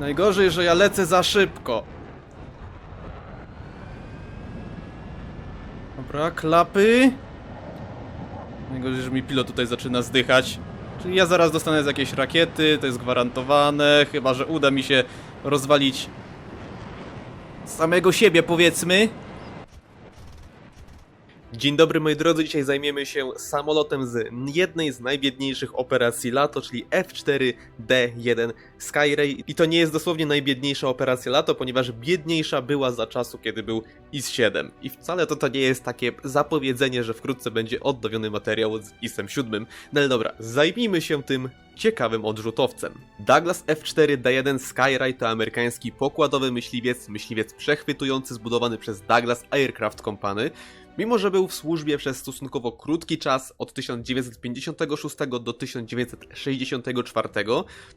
Najgorzej, że ja lecę za szybko. Dobra, klapy. Najgorzej, że mi pilot tutaj zaczyna zdychać. Czyli ja zaraz dostanę z jakiejś rakiety, to jest gwarantowane, chyba że uda mi się rozwalić samego siebie, powiedzmy. Dzień dobry moi drodzy, dzisiaj zajmiemy się samolotem z jednej z najbiedniejszych operacji LATO, czyli F4D1 Skyray. I to nie jest dosłownie najbiedniejsza operacja LATO, ponieważ biedniejsza była za czasu, kiedy był IS-7. I wcale to, to nie jest takie zapowiedzenie, że wkrótce będzie odnowiony materiał z IS-em 7. No ale dobra, zajmijmy się tym ciekawym odrzutowcem. Douglas F4D1 Skyray to amerykański pokładowy myśliwiec, myśliwiec przechwytujący zbudowany przez Douglas Aircraft Company, Mimo, że był w służbie przez stosunkowo krótki czas, od 1956 do 1964,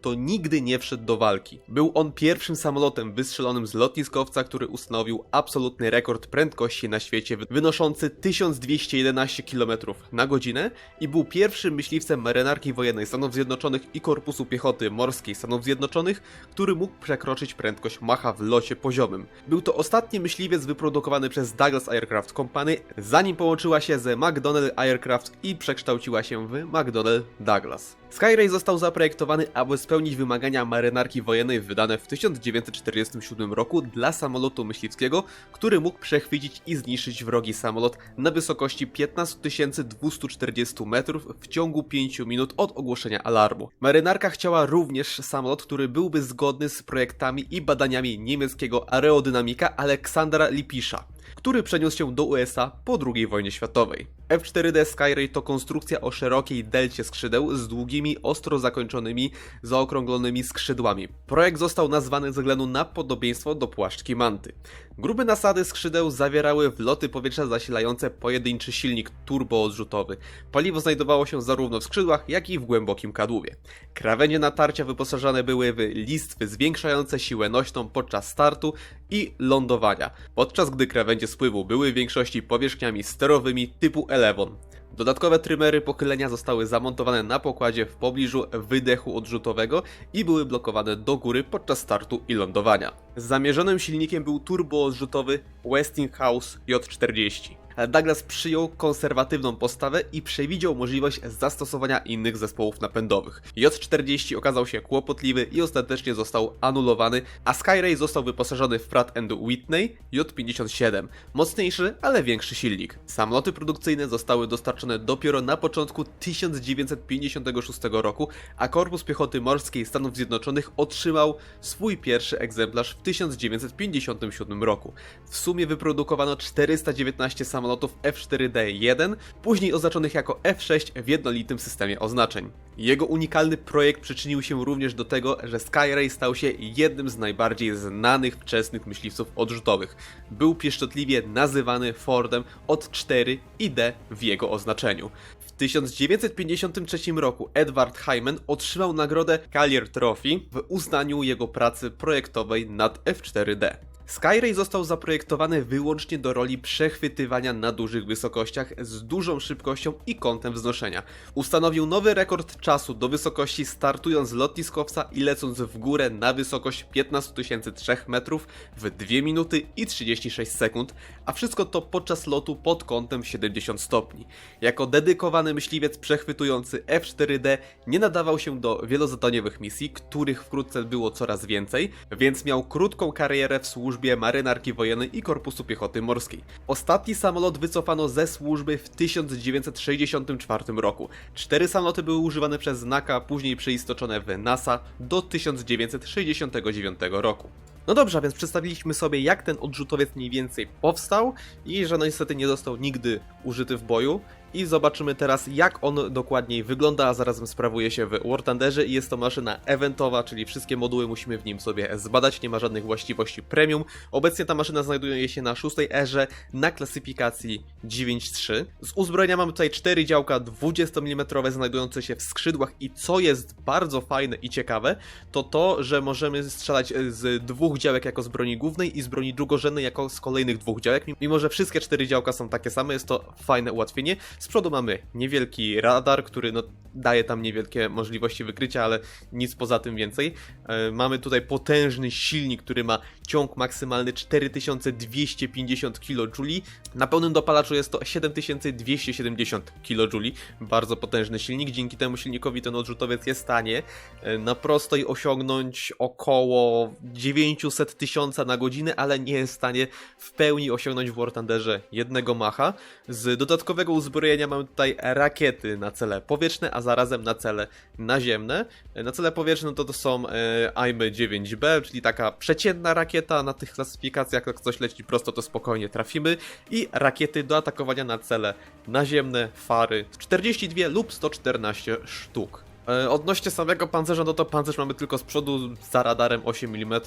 to nigdy nie wszedł do walki. Był on pierwszym samolotem wystrzelonym z lotniskowca, który ustanowił absolutny rekord prędkości na świecie, wynoszący 1211 km na godzinę i był pierwszym myśliwcem marynarki wojennej Stanów Zjednoczonych i Korpusu Piechoty Morskiej Stanów Zjednoczonych, który mógł przekroczyć prędkość Macha w locie poziomym. Był to ostatni myśliwiec wyprodukowany przez Douglas Aircraft Company, zanim połączyła się ze McDonnell Aircraft i przekształciła się w McDonnell Douglas. Skyray został zaprojektowany, aby spełnić wymagania marynarki wojennej wydane w 1947 roku dla samolotu myśliwskiego, który mógł przechwycić i zniszczyć wrogi samolot na wysokości 15 240 metrów w ciągu 5 minut od ogłoszenia alarmu. Marynarka chciała również samolot, który byłby zgodny z projektami i badaniami niemieckiego aerodynamika Aleksandra Lipisza który przeniósł się do USA po II wojnie światowej. F4D Skyray to konstrukcja o szerokiej delcie skrzydeł z długimi, ostro zakończonymi, zaokrąglonymi skrzydłami. Projekt został nazwany ze względu na podobieństwo do płaszczki manty. Grube nasady skrzydeł zawierały wloty powietrza zasilające pojedynczy silnik turboodrzutowy. Paliwo znajdowało się zarówno w skrzydłach, jak i w głębokim kadłuwie. Krawędzie natarcia wyposażone były w listwy zwiększające siłę nośną podczas startu i lądowania, podczas gdy krawędzie spływu były w większości powierzchniami sterowymi typu Elevon. Dodatkowe trymery pochylenia zostały zamontowane na pokładzie w pobliżu wydechu odrzutowego i były blokowane do góry podczas startu i lądowania. Zamierzonym silnikiem był turboodrzutowy Westinghouse J40. Ale Douglas przyjął konserwatywną postawę i przewidział możliwość zastosowania innych zespołów napędowych. J40 okazał się kłopotliwy i ostatecznie został anulowany, a Skyray został wyposażony w Pratt Whitney J57, mocniejszy, ale większy silnik. Samoloty produkcyjne zostały dostarczone dopiero na początku 1956 roku, a Korpus Piechoty Morskiej Stanów Zjednoczonych otrzymał swój pierwszy egzemplarz w 1957 roku. W sumie wyprodukowano 419 samolotów F4D1, później oznaczonych jako F6 w jednolitym systemie oznaczeń. Jego unikalny projekt przyczynił się również do tego, że Skyray stał się jednym z najbardziej znanych wczesnych myśliwców odrzutowych. Był pieszczotliwie nazywany Fordem od 4 i D w jego oznaczeniu. W 1953 roku Edward Hyman otrzymał nagrodę Collier Trophy w uznaniu jego pracy projektowej nad F4D. Skyray został zaprojektowany wyłącznie do roli przechwytywania na dużych wysokościach z dużą szybkością i kątem wznoszenia. Ustanowił nowy rekord czasu do wysokości startując z lotniskowca i lecąc w górę na wysokość 15 003 metrów w 2 minuty i 36 sekund, a wszystko to podczas lotu pod kątem 70 stopni. Jako dedykowany myśliwiec przechwytujący F4D nie nadawał się do wielozadaniowych misji, których wkrótce było coraz więcej, więc miał krótką karierę w służbie marynarki wojennej i Korpusu Piechoty Morskiej. Ostatni samolot wycofano ze służby w 1964 roku. Cztery samoloty były używane przez znaka, później przeistoczone w NASA do 1969 roku. No dobrze, a więc przedstawiliśmy sobie jak ten odrzutowiec mniej więcej powstał i że no niestety nie został nigdy użyty w boju. I zobaczymy teraz jak on dokładniej wygląda, a zarazem sprawuje się w War Thunderze i jest to maszyna eventowa, czyli wszystkie moduły musimy w nim sobie zbadać, nie ma żadnych właściwości premium. Obecnie ta maszyna znajduje się na szóstej erze na klasyfikacji 9.3. Z uzbrojenia mamy tutaj cztery działka 20 mm znajdujące się w skrzydłach i co jest bardzo fajne i ciekawe, to to, że możemy strzelać z dwóch działek jako z broni głównej i z broni drugorzędnej jako z kolejnych dwóch działek, mimo że wszystkie cztery działka są takie same, jest to fajne ułatwienie. Z przodu mamy niewielki radar, który no, daje tam niewielkie możliwości wykrycia, ale nic poza tym więcej. E, Mamy tutaj potężny silnik, który ma ciąg maksymalny 4250 kJ. Na pełnym dopalaczu jest to 7270 kJ. Bardzo potężny silnik. Dzięki temu silnikowi ten odrzutowiec jest w stanie e, na prostej osiągnąć około 900 tysiąca na godzinę, ale nie jest w stanie w pełni osiągnąć w War Thunderze jednego macha. Z dodatkowego uzbrojenia mamy tutaj rakiety na cele powietrzne, a zarazem na cele naziemne. Na cele powietrzne to, to są e, AIMy 9B, czyli taka przeciętna rakieta. Na tych klasyfikacjach, jak coś leci prosto, to spokojnie trafimy. I rakiety do atakowania na cele naziemne, fary 42 lub 114 sztuk. E, Odnośnie samego pancerza, no to pancerz mamy tylko z przodu za radarem 8 mm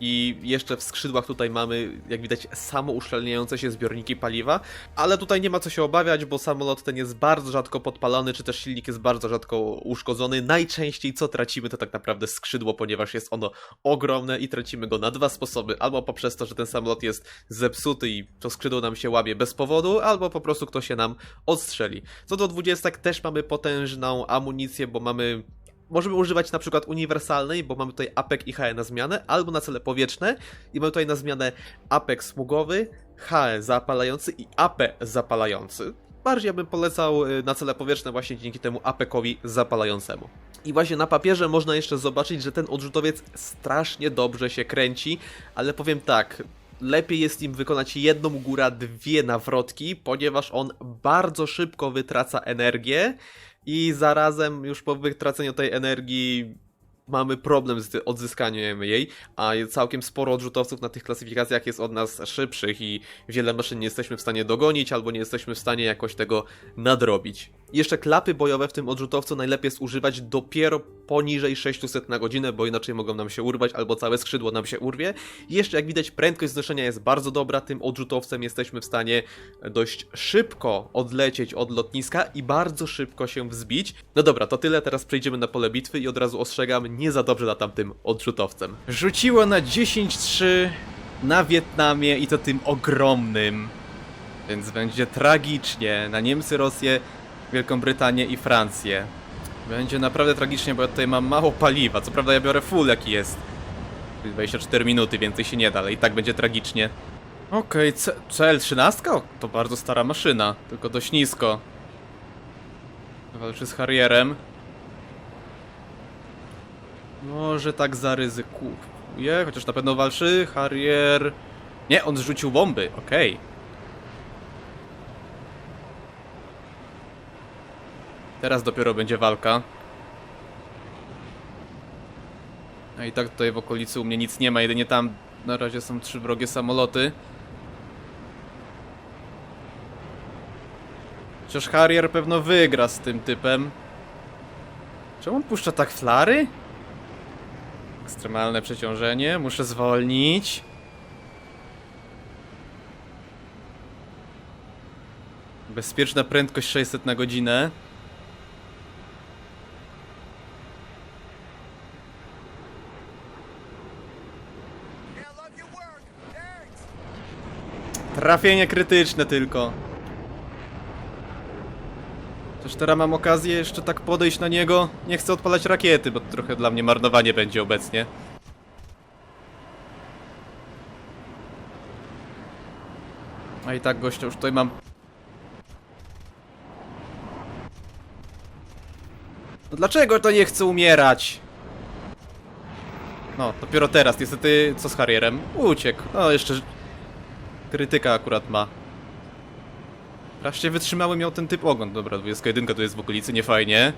i jeszcze w skrzydłach tutaj mamy, jak widać, samouszczelniające się zbiorniki paliwa, ale tutaj nie ma co się obawiać, bo samolot ten jest bardzo rzadko podpalony, czy też silnik jest bardzo rzadko uszkodzony. Najczęściej co tracimy to tak naprawdę skrzydło, ponieważ jest ono ogromne i tracimy go na dwa sposoby, albo poprzez to, że ten samolot jest zepsuty i to skrzydło nam się łamie bez powodu, albo po prostu ktoś się nam odstrzeli. Co do 20 też mamy potężną amunicję, bo mamy możemy używać na przykład uniwersalnej, bo mamy tutaj APEK i HE na zmianę, albo na cele powietrzne i mamy tutaj na zmianę APEK smugowy, HE zapalający i AP zapalający. Bardziej bym polecał y, na cele powietrzne właśnie dzięki temu APEKowi zapalającemu. I właśnie na papierze można jeszcze zobaczyć, że ten odrzutowiec strasznie dobrze się kręci, ale powiem tak, lepiej jest im wykonać jedną góra dwie nawrotki, ponieważ on bardzo szybko wytraca energię i zarazem już po wytraceniu tej energii mamy problem z odzyskaniem jej, a całkiem sporo odrzutowców na tych klasyfikacjach jest od nas szybszych i wiele maszyn nie jesteśmy w stanie dogonić albo nie jesteśmy w stanie jakoś tego nadrobić. Jeszcze klapy bojowe w tym odrzutowcu najlepiej jest używać dopiero poniżej 600 na godzinę, bo inaczej mogą nam się urwać albo całe skrzydło nam się urwie. Jeszcze jak widać prędkość znoszenia jest bardzo dobra, tym odrzutowcem jesteśmy w stanie dość szybko odlecieć od lotniska i bardzo szybko się wzbić. No dobra, to tyle, teraz przejdziemy na pole bitwy i od razu ostrzegam, nie za dobrze latam tym odrzutowcem. Rzuciło na 10-3 na Wietnamie i to tym ogromnym. Więc będzie tragicznie na Niemcy, Rosję, Wielką Brytanię i Francję. Będzie naprawdę tragicznie, bo ja tutaj mam mało paliwa. Co prawda ja biorę full jaki jest. 24 minuty, więcej się nie da, ale i tak będzie tragicznie. Okej, C- CL-13? O, To bardzo stara maszyna, tylko dość nisko. Walczy z Harrierem. Może tak zaryzykuje, chociaż na pewno walczy. Harrier. Nie, on zrzucił bomby, okej. Teraz dopiero będzie walka. A i tak tutaj w okolicy u mnie nic nie ma, jedynie tam na razie są trzy wrogie samoloty. Chociaż Harrier pewno wygra z tym typem. Czemu on puszcza tak flary? Ekstremalne przeciążenie, muszę zwolnić. Bezpieczna prędkość 600 na godzinę. Trafienie krytyczne tylko. Też teraz mam okazję jeszcze tak podejść na niego. Nie chcę odpalać rakiety, bo to trochę dla mnie marnowanie będzie obecnie. A i tak gościa już tutaj mam. No dlaczego to nie chce umierać? No, dopiero teraz, niestety, co z Harrierem? Uciekł. No, jeszcze krytyka akurat ma. Wreszcie wytrzymały miał ten typ ogon. Dobra, 21 tu jest w okolicy, nie fajnie.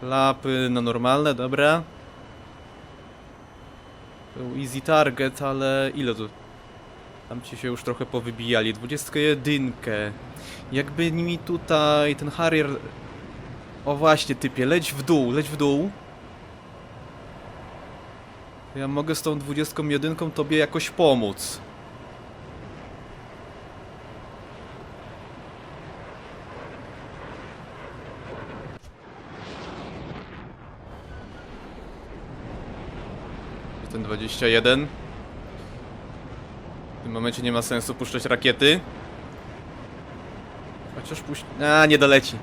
Klapy no normalne, dobra. Był easy target, ale ile tu? Tam ci się już trochę powybijali. 21. Jakby mi tutaj ten Harrier... O właśnie, typie, leć w dół, leć w dół. Ja mogę z tą 21 tobie jakoś pomóc. Ten 21. W tym momencie nie ma sensu puszczać rakiety. Chociaż puść... A, nie doleci.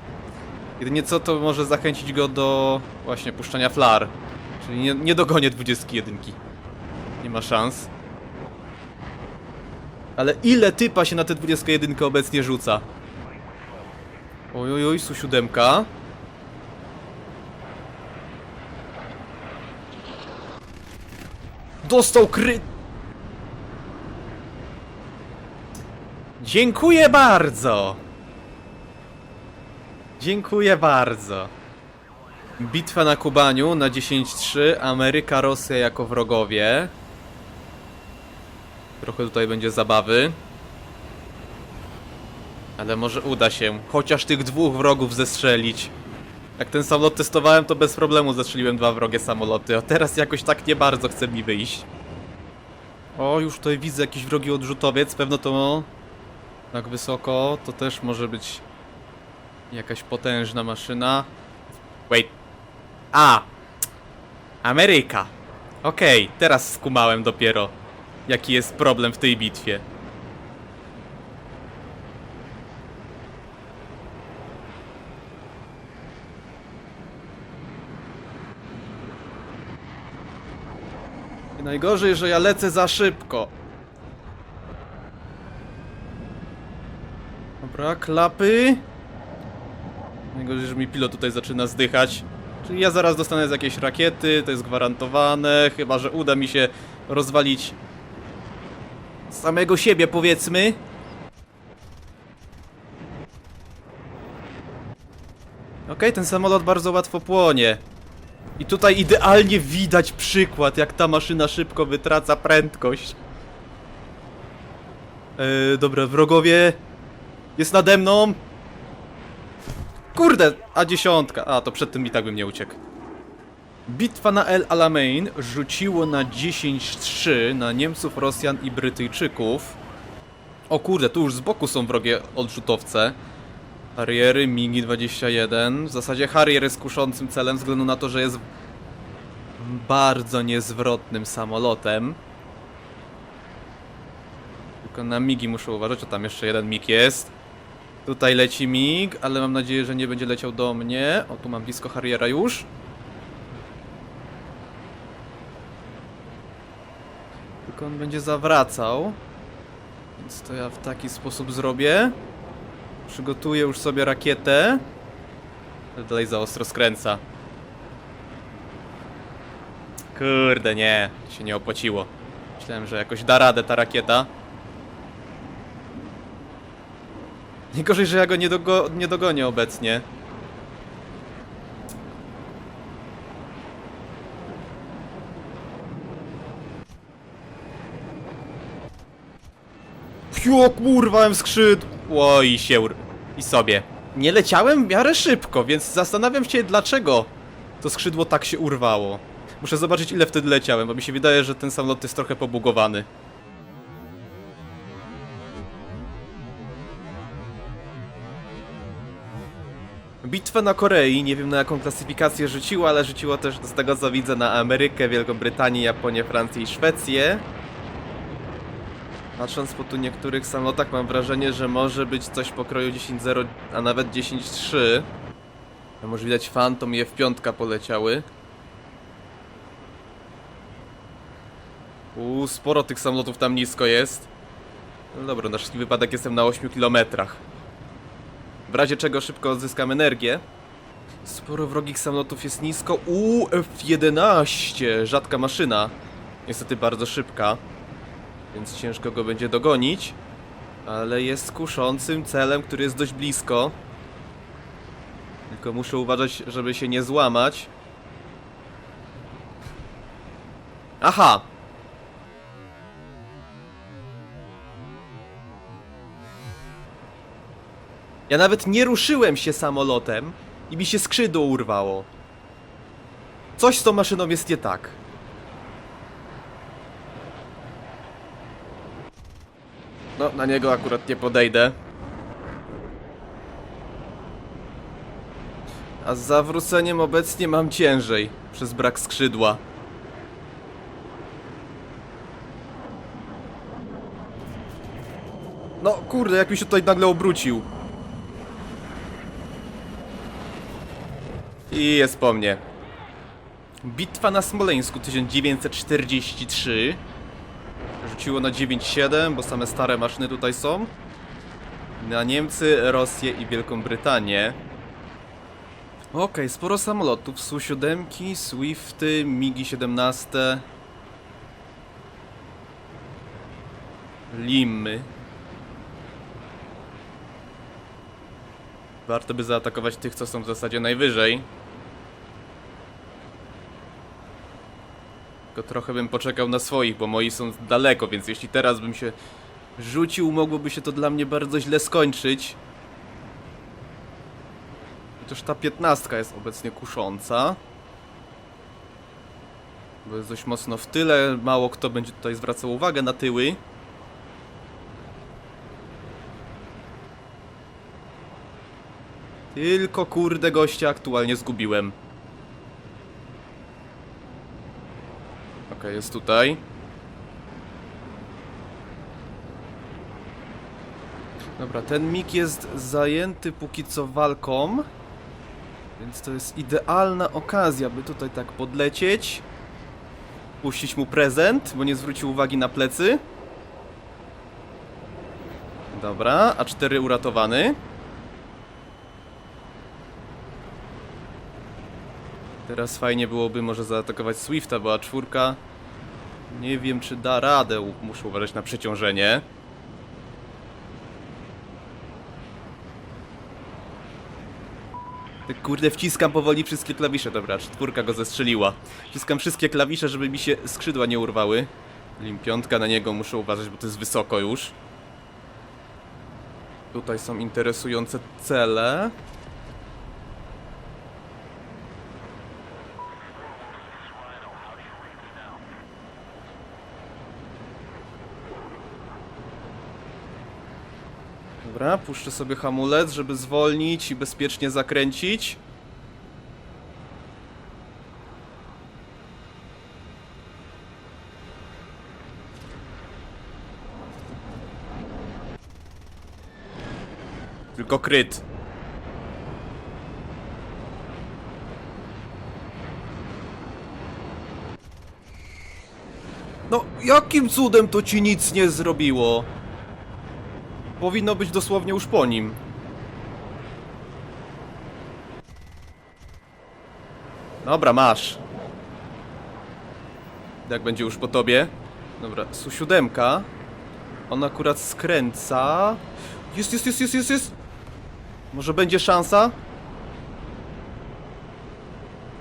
Jedynie co, to może zachęcić go do właśnie puszczania flar. Czyli nie, nie dogonię 21. Nie ma szans. Ale ile typa się na te 21 obecnie rzuca? Oj, oj, oj, Dostał kry... Dziękuję bardzo! Dziękuję bardzo. Bitwa na Kubaniu na 10-3. Ameryka, Rosja jako wrogowie. Trochę tutaj będzie zabawy. Ale może uda się chociaż tych dwóch wrogów zestrzelić. Jak ten samolot testowałem, to bez problemu zestrzeliłem dwa wrogie samoloty, a teraz jakoś tak nie bardzo chce mi wyjść. O, już tutaj widzę jakiś wrogi odrzutowiec, pewno to tak wysoko, to też może być jakaś potężna maszyna. Wait. A! Ameryka. Okej, teraz skumałem dopiero, jaki jest problem w tej bitwie. Najgorzej, że ja lecę za szybko. Dobra, klapy. Najgorzej, że mi pilot tutaj zaczyna zdychać. Czyli ja zaraz dostanę z jakiejś rakiety, to jest gwarantowane, chyba że uda mi się rozwalić samego siebie, powiedzmy. Okej, ten samolot bardzo łatwo płonie. I tutaj idealnie widać przykład, jak ta maszyna szybko wytraca prędkość. Yy, dobra, wrogowie. Jest nade mną. Kurde, a dziesiątka. A, to przed tym i tak bym nie uciekł. Bitwa na El Alamein rzuciło na 10-3 na Niemców, Rosjan i Brytyjczyków. O kurde, tu już z boku są wrogie odrzutowce. Harriery, MiGi-21. W zasadzie Harrier jest kuszącym celem, ze względu na to, że jest bardzo niezwrotnym samolotem. Tylko na MiGi muszę uważać, o tam jeszcze jeden MiG jest. Tutaj leci MiG, ale mam nadzieję, że nie będzie leciał do mnie. O, tu mam blisko Harriera już. Tylko on będzie zawracał. Więc to ja w taki sposób zrobię. Przygotuję już sobie rakietę. Ale dalej za ostro skręca. Kurde, nie. Się nie opłaciło. Myślałem, że jakoś da radę ta rakieta. Najgorzej, że ja go nie, dogo nie dogonię obecnie. Jo, kurwa, skrzydło i się i sobie. Nie leciałem w miarę szybko, więc zastanawiam się, dlaczego to skrzydło tak się urwało. Muszę zobaczyć, ile wtedy leciałem, bo mi się wydaje, że ten samolot jest trochę pobugowany. Bitwa na Korei, nie wiem na jaką klasyfikację rzuciła, ale rzuciła też z tego co widzę na Amerykę, Wielką Brytanię, Japonię, Francję i Szwecję. Patrząc po tu niektórych samolotach mam wrażenie, że może być coś pokroju 10.0, a nawet 10.3. Tam Może widać Phantom i F5 poleciały. Uuu, sporo tych samolotów tam nisko jest. No dobra, na wszelki wypadek jestem na 8 kilometrach. W razie czego szybko odzyskam energię. Sporo wrogich samolotów jest nisko. Uuu, F-11, rzadka maszyna. Niestety bardzo szybka, więc ciężko go będzie dogonić. Ale jest kuszącym celem, który jest dość blisko. Tylko muszę uważać, żeby się nie złamać. Aha! Ja nawet nie ruszyłem się samolotem i mi się skrzydło urwało. Coś z tą maszyną jest nie tak. No, na niego akurat nie podejdę. A z zawróceniem obecnie mam ciężej, przez brak skrzydła. No kurde, jak mi się tutaj nagle obrócił. I jest po mnie. Bitwa na Smoleńsku 1943 Rzuciło na 9-7, bo same stare maszyny tutaj są. Na Niemcy, Rosję i Wielką Brytanię. Okej, sporo samolotów. Su-7, Swifty, MiGi-17. Limy. Warto by zaatakować tych, co są w zasadzie najwyżej. Tylko trochę bym poczekał na swoich, bo moi są daleko, więc jeśli teraz bym się rzucił, mogłoby się to dla mnie bardzo źle skończyć. Chociaż ta piętnastka jest obecnie kusząca. Bo jest dość mocno w tyle, mało kto będzie tutaj zwracał uwagę na tyły. Tylko kurde gościa aktualnie zgubiłem. Okej, jest tutaj. Dobra, ten mig jest zajęty póki co walką. Więc to jest idealna okazja, by tutaj tak podlecieć. Puścić mu prezent, bo nie zwrócił uwagi na plecy. Dobra, A4 uratowany. Teraz fajnie byłoby może zaatakować Swifta, bo A4 nie wiem czy da radę, muszę uważać na przeciążenie. Kurde wciskam powoli wszystkie klawisze, dobra, czwórka go zestrzeliła. Wciskam wszystkie klawisze, żeby mi się skrzydła nie urwały. Lim piątka na niego muszę uważać, bo to jest wysoko już. Tutaj są interesujące cele. Puszczę sobie hamulec, żeby zwolnić i bezpiecznie zakręcić. Tylko kryt. No, jakim cudem to ci nic nie zrobiło? Powinno być dosłownie już po nim. Dobra, masz. Jak będzie już po tobie? Dobra, su siódemka. On akurat skręca. Jest, jest, jest, jest, jest, jest. Może będzie szansa?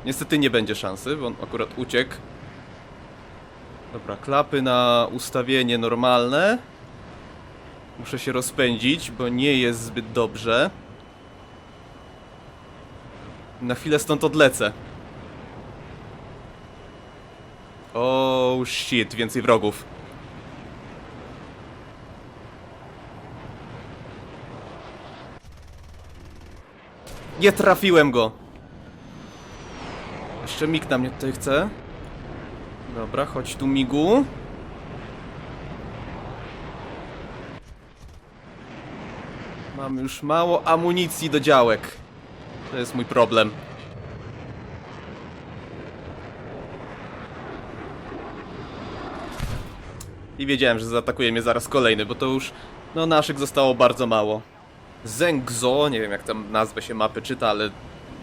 Niestety nie będzie szansy, bo on akurat uciekł. Dobra, klapy na ustawienie normalne. Muszę się rozpędzić, bo nie jest zbyt dobrze. Na chwilę stąd odlecę. Oh shit, więcej wrogów. Nie trafiłem go. Jeszcze mig na mnie tutaj chce. Dobra, chodź tu migu. Mam już mało amunicji do działek. To jest mój problem. I wiedziałem, że zaatakuje mnie zaraz kolejny, bo to już, no naszych zostało bardzo mało. Zengzo, nie wiem jak tam nazwę się mapy czyta, ale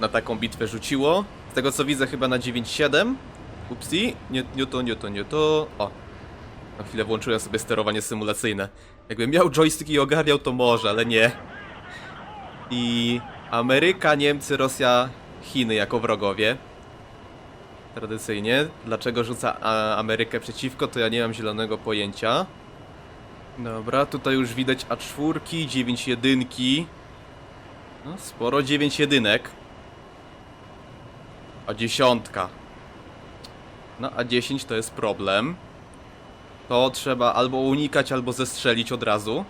na taką bitwę rzuciło. Z tego co widzę chyba na 9.7. Upsi, nie, nie to, nie to, nie to. O, na chwilę włączyłem sobie sterowanie symulacyjne. Jakbym miał joystick i ogarniał to może, ale nie. I Ameryka, Niemcy, Rosja, Chiny jako wrogowie. Tradycyjnie. Dlaczego rzuca Amerykę przeciwko, to ja nie mam zielonego pojęcia. Dobra, tutaj już widać A4, 9 jedynki. No, sporo 9 jedynek. A dziesiątka. No, a 10 to jest problem. To trzeba albo unikać, albo zestrzelić od razu.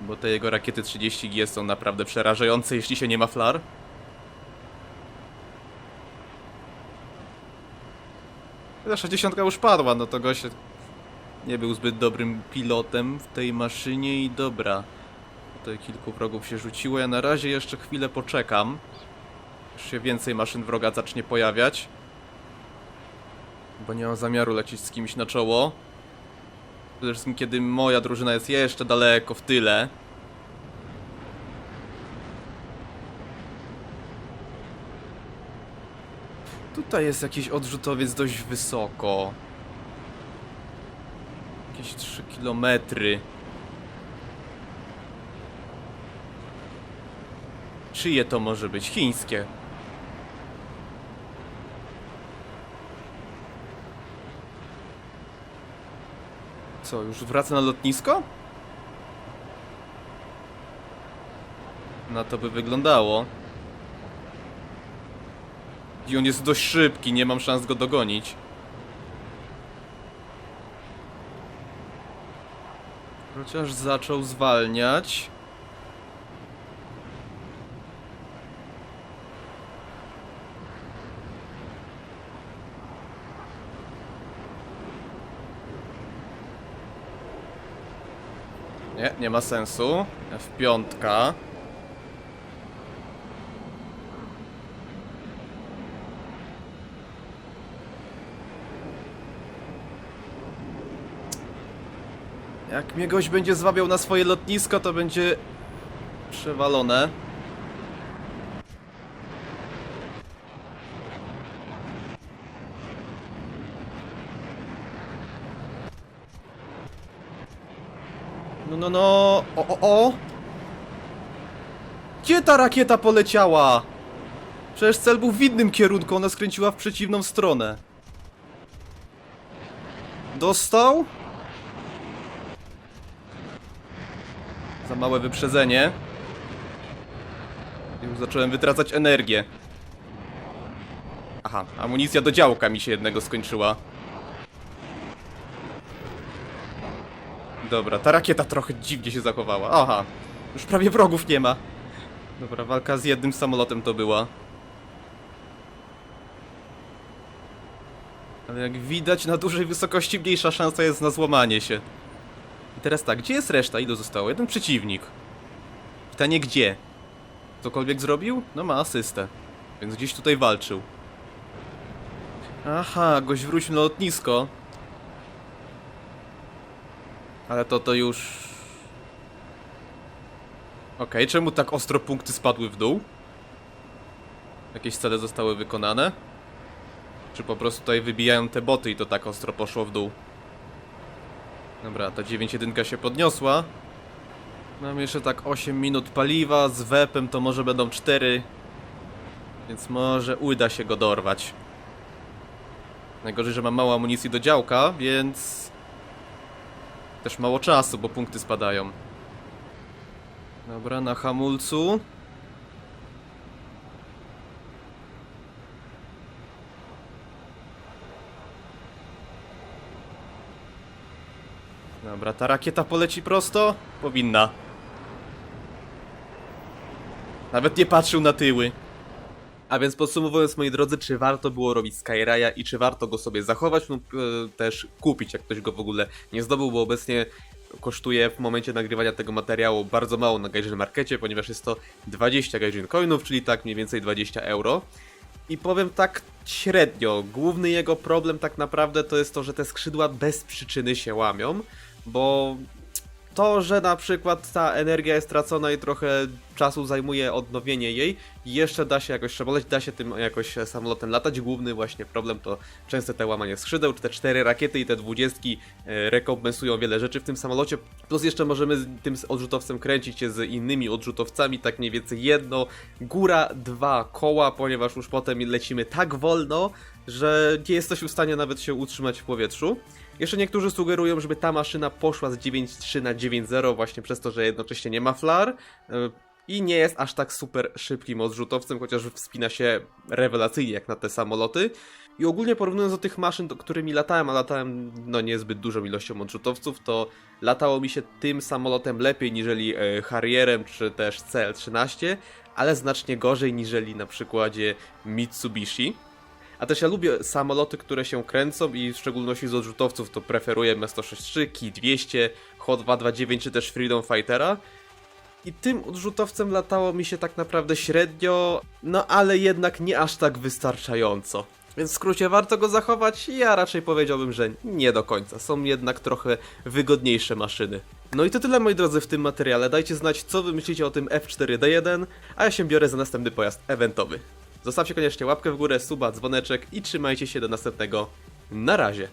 Bo te jego rakiety 30G są naprawdę przerażające, jeśli się nie ma flar. Nasza dziesiątka już padła, no to gość nie był zbyt dobrym pilotem w tej maszynie i dobra. Tutaj kilku wrogów się rzuciło, ja na razie jeszcze chwilę poczekam. Już się więcej maszyn wroga zacznie pojawiać. Bo nie mam zamiaru lecieć z kimś na czoło. Przede wszystkim kiedy moja drużyna jest jeszcze daleko w tyle. Tutaj jest jakiś odrzutowiec dość wysoko. Jakieś 3 kilometry. Czyje to może być? Chińskie. Co, już wraca na lotnisko? Na to by wyglądało. I on jest dość szybki, nie mam szans go dogonić. Chociaż zaczął zwalniać. Nie, ma sensu. F5. Jak mnie gość będzie zwabiał na swoje lotnisko, to będzie przewalone. No, no. O, o, o. Gdzie ta rakieta poleciała? Przecież cel był w innym kierunku, ona skręciła w przeciwną stronę. Dostał? Za małe wyprzedzenie. Już zacząłem wytracać energię. Aha, amunicja do działka mi się jednego skończyła. Dobra, ta rakieta trochę dziwnie się zachowała. Aha, już prawie wrogów nie ma. Dobra, walka z jednym samolotem to była. Ale jak widać, na dużej wysokości mniejsza szansa jest na złamanie się. I teraz tak, gdzie jest reszta? Ilu zostało? Jeden przeciwnik. Pytanie gdzie? Cokolwiek zrobił? No ma asystę. Więc gdzieś tutaj walczył. Aha, goś wrócił na lotnisko. Ale to to już... Okej, czemu tak ostro punkty spadły w dół? Jakieś cele zostały wykonane? Czy po prostu tutaj wybijają te boty i to tak ostro poszło w dół? Dobra, ta 9.1 się podniosła. Mam jeszcze tak 8 minut paliwa, z wepem to może będą 4. Więc może uda się go dorwać. Najgorzej, że mam mało amunicji do działka, więc... Też mało czasu, bo punkty spadają. Dobra, na hamulcu. Dobra, ta rakieta poleci prosto? Powinna. Nawet nie patrzył na tyły. A więc podsumowując, moi drodzy, czy warto było robić Skyraya i czy warto go sobie zachować lub e, też kupić, jak ktoś go w ogóle nie zdobył, bo obecnie kosztuje w momencie nagrywania tego materiału bardzo mało na Gaijin Markecie, ponieważ jest to 20 Gaijin Coinów, czyli tak mniej więcej 20 euro. I powiem tak średnio, główny jego problem tak naprawdę to jest to, że te skrzydła bez przyczyny się łamią, bo to, że na przykład ta energia jest tracona i trochę czasu zajmuje odnowienie jej, jeszcze da się jakoś przeboleć, da się tym jakoś samolotem latać. Główny właśnie problem to częste te łamanie skrzydeł, czy te cztery rakiety i te dwudziestki e, rekompensują wiele rzeczy w tym samolocie. Plus jeszcze możemy tym odrzutowcem kręcić się z innymi odrzutowcami, tak mniej więcej jedno, góra, dwa koła, ponieważ już potem lecimy tak wolno, że nie jesteśmy w stanie nawet się utrzymać w powietrzu. Jeszcze niektórzy sugerują, żeby ta maszyna poszła z 9.3 na 9.0 właśnie przez to, że jednocześnie nie ma flar yy, i nie jest aż tak super szybkim odrzutowcem, chociaż wspina się rewelacyjnie jak na te samoloty. I ogólnie porównując do tych maszyn, do którymi latałem, a latałem no niezbyt dużą ilością odrzutowców, to latało mi się tym samolotem lepiej niżeli e, Harrierem czy też CL-13, ale znacznie gorzej niżeli na przykładzie Mitsubishi. A też ja lubię samoloty, które się kręcą i w szczególności z odrzutowców to preferuję M163, Ki-200, Ho-229 czy też Freedom Fightera. I tym odrzutowcem latało mi się tak naprawdę średnio, no ale jednak nie aż tak wystarczająco. Więc w skrócie warto go zachować? Ja raczej powiedziałbym, że nie do końca. Są jednak trochę wygodniejsze maszyny. No i to tyle moi drodzy w tym materiale. Dajcie znać co wy myślicie o tym F4D1, a ja się biorę za następny pojazd eventowy. Zostawcie koniecznie łapkę w górę, suba, dzwoneczek i trzymajcie się do następnego. Na razie.